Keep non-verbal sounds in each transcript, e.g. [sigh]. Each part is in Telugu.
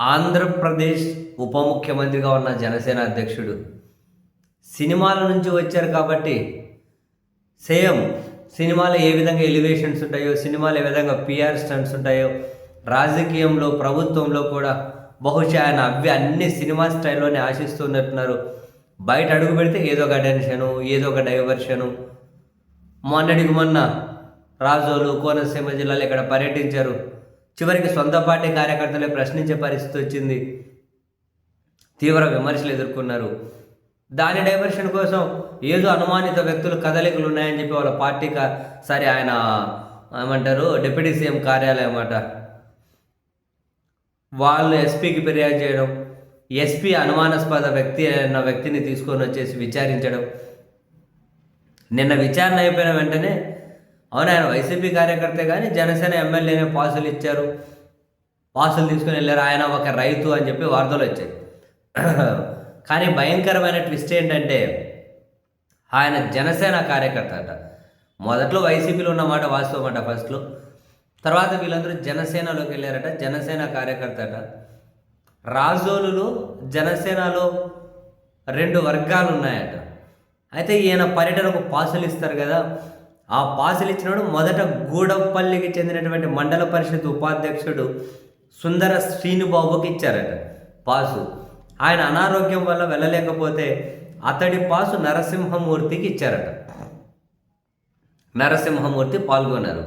ఆంధ్రప్రదేశ్ ఉప ముఖ్యమంత్రిగా ఉన్న జనసేన అధ్యక్షుడు. సినిమాల నుంచి వచ్చారు కాబట్టి సేమ్ సినిమాలో ఏ విధంగా ఎలివేషన్స్ ఉంటాయో సినిమాలు ఏ విధంగా పిఆర్ స్టంట్స్ ఉంటాయో రాజకీయంలో ప్రభుత్వంలో కూడా బహుశా ఆయన అవి అన్ని సినిమా స్టైల్లోనే ఆశిస్తున్నట్టున్నారు. బయట అడుగు పెడితే ఏదో ఒక టెన్షను ఏదో ఒక డైవర్షను మొన్నటికి మొన్న రాజోలు కోనసీమ జిల్లాలో ఇక్కడ పర్యటించారు. చివరికి సొంత పార్టీ కార్యకర్తలే ప్రశ్నించే పరిస్థితి వచ్చింది. తీవ్ర విమర్శలు ఎదుర్కొన్నారు. దాని డైవర్షన్ కోసం ఏదో అనుమానిత వ్యక్తులు కదలికలు ఉన్నాయని చెప్పి వాళ్ళ పార్టీ కా సరే ఆయన ఏమంటారు డిప్యూటీ సీఎం కార్యాలయం అన్నమాట వాళ్ళు ఎస్పీకి ఫిర్యాదు చేయడం ఎస్పీ అనుమానాస్పద వ్యక్తి అన్న వ్యక్తిని తీసుకొని వచ్చేసి విచారించడం. నిన్న విచారణ అయిపోయిన వెంటనే అవును? ఆయన వైసీపీ కార్యకర్తే కానీ జనసేన ఎమ్మెల్యేనే పాసులు ఇచ్చారు. పాసులు తీసుకుని వెళ్ళారు. ఆయన ఒక రైతు అని చెప్పి వార్తలు వచ్చాయి. [clears throat] కానీ భయంకరమైన ట్విస్ట్ ఏంటంటే ఆయన జనసేన కార్యకర్త అట. మొదట్లో వైసీపీలో ఉన్నమాట వాస్తవం అట ఫస్ట్లో. తర్వాత వీళ్ళందరూ జనసేనలోకి వెళ్ళారట. జనసేన కార్యకర్త అట. రాజోలులో జనసేనలో రెండు వర్గాలు ఉన్నాయట. అయితే ఈయన పర్యటనకు పాసులు ఇస్తారు కదా. ఆ పాసులు ఇచ్చినప్పుడు మొదట గూడపల్లికి చెందినటువంటి మండల పరిషత్ ఉపాధ్యక్షుడు సుందర శ్రీనుబాబుకి ఇచ్చారట పాసు. ఆయన అనారోగ్యం వల్ల వెళ్ళలేకపోతే అతడి పాసు నరసింహమూర్తికి ఇచ్చారట. నరసింహమూర్తి పాల్గొన్నారు.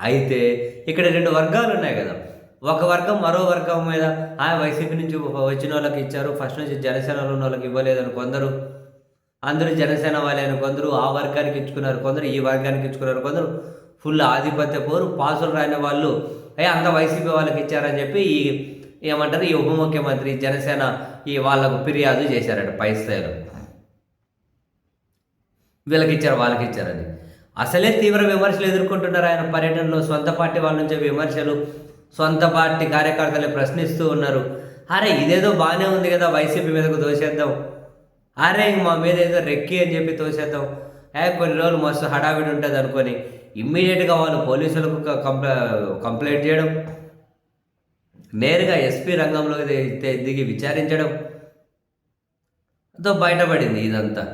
అయితే ఇక్కడ రెండు వర్గాలు ఉన్నాయి కదా. ఒక వర్గం మరో వర్గం మీద ఆ వైసీపీ నుంచి వచ్చిన వాళ్ళకి ఇచ్చారు ఫస్ట్ నుంచి జనసేనలో ఉన్న వాళ్ళకి ఇవ్వలేదని కొందరు అందరూ జనసేన వాళ్ళైన కొందరు ఆ వర్గానికి ఇచ్చుకున్నారు కొందరు ఈ వర్గానికి ఇచ్చుకున్నారు కొందరు ఫుల్ ఆధిపత్య పోరు పాసులు రాని వాళ్ళు ఏ అంత వైసీపీ వాళ్ళకి ఇచ్చారని చెప్పి ఈ ఏమంటారు ఈ ఉప ముఖ్యమంత్రి జనసేన ఈ వాళ్ళకు ఫిర్యాదు చేశారట పై స్థాయిలో. వీళ్ళకి ఇచ్చారు వాళ్ళకి ఇచ్చారని అసలే తీవ్ర విమర్శలు ఎదుర్కొంటున్నారు ఆయన పర్యటనలో. సొంత పార్టీ వాళ్ళ నుంచి విమర్శలు సొంత పార్టీ కార్యకర్తలు ప్రశ్నిస్తూ ఉన్నారు. అరే ఇదేదో బాగానే ఉంది కదా వైసీపీ మీదకు దోషేద్దాం. అరే మా మీద ఏదో రెక్కి అని చెప్పి తోసేద్దాం. ఏ కొన్ని రోజులు మస్తు హడావిడి ఉంటుంది అనుకొని ఇమ్మీడియట్గా వాళ్ళు పోలీసులకు కంప్లై కంప్ల కంప్లైంట్ చేయడం నేరుగా ఎస్పీ రంగంలో దిగి విచారించడం. తో బయటపడింది ఇదంతా.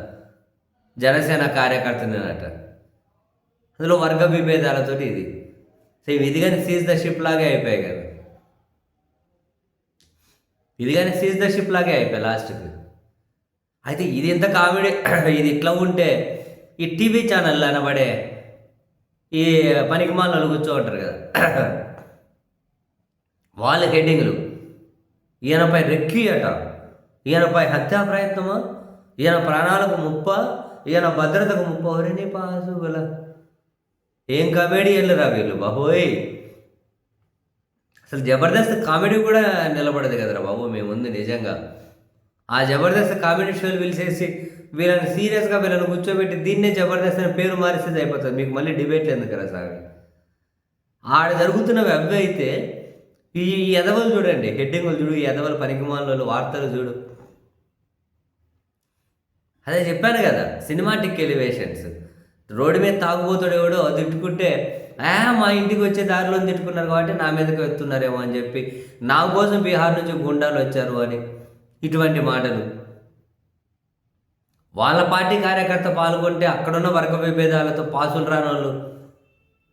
జనసేన కార్యకర్తనేనట అందులో వర్గ విభేదాలతోటి ఇది. సేమ్ ఇది కానీ సీజ్ ద షిప్ లాగే అయిపోయాయి కదా. ఇది కానీ సీజ్ ద షిప్ లాగే అయిపోయాయి లాస్ట్కి అయితే ఇది ఎంత కామెడీ? [clears throat] ఇది ఇట్లా ఉంటే ఈ టీవీ ఛానల్ అనబడే ఈ పనికి మాలలో కూర్చో ఉంటారు కదా. [clears throat] వాళ్ళ హెడ్డింగ్లు. ఈయనపై రెక్కి అట. ఈయనపై హత్యా ప్రయత్నమా? ఈయన ప్రాణాలకు ముప్ప ఈయన భద్రతకు ముప్ప. ఎవరిని పాసు గల. ఏం కామెడీ రా వీళ్ళు బాబోయ్. అసలు జబర్దస్త్ కామెడీ కూడా నిలబడదు కదరా బాబు మేము ముందు నిజంగా. ఆ జబర్దస్త్ కామెడీ షోలు పిలిచేసి వీళ్ళని సీరియస్గా వీళ్ళని కూర్చోబెట్టి దీన్నే జబర్దస్త్ అని పేరు మారిస్తే అయిపోతుంది మీకు మళ్ళీ డిబేట్లు ఎందుకు సార్ ఆడ జరుగుతున్నవి అవి అయితే ఈ ఎదవలు చూడండి. హెడ్డింగ్లు చూడు ఈ ఎదవలు పనికిమాలలో వార్తలు చూడు. అదే చెప్పాను కదా సినిమాటిక్ ఎలివేషన్స్. రోడ్డు మీద తాగుబోతాడు ఎవడో తిట్టుకుంటే ఆ మా ఇంటికి వచ్చే దారిలో తిట్టుకున్నారు కాబట్టి నా మీదకి వెళ్తున్నారేమో అని చెప్పి నా కోసం బీహార్ నుంచి గుండాలు వచ్చారు అని. ఇటువంటి మాటలు. వాళ్ళ పార్టీ కార్యకర్త పాల్గొంటే అక్కడున్న వర్గ విభేదాలతో పాసులు రాని వాళ్ళు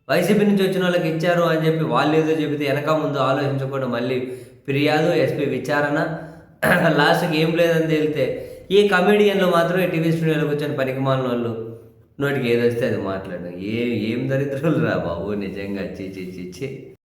వైసీపీ నుంచి వచ్చిన వాళ్ళకి ఇచ్చారు అని చెప్పి వాళ్ళు ఏదో చెబితే వెనక ముందు ఆలోచించకుండా మళ్ళీ ఫిర్యాదు ఎస్పీ విచారణ. [clears throat] లాస్ట్కి ఏం లేదని తేలితే ఈ కమెడియన్లు మాత్రం ఈ టీవీ స్టూడియోలో కూర్చొని పనికిమాలిన వాళ్ళు నోటికి ఏదొస్తే అది మాట్లాడడం. ఏ ఏం దరిద్రులు రా బాబు నిజంగా చీ చీ చీ చీ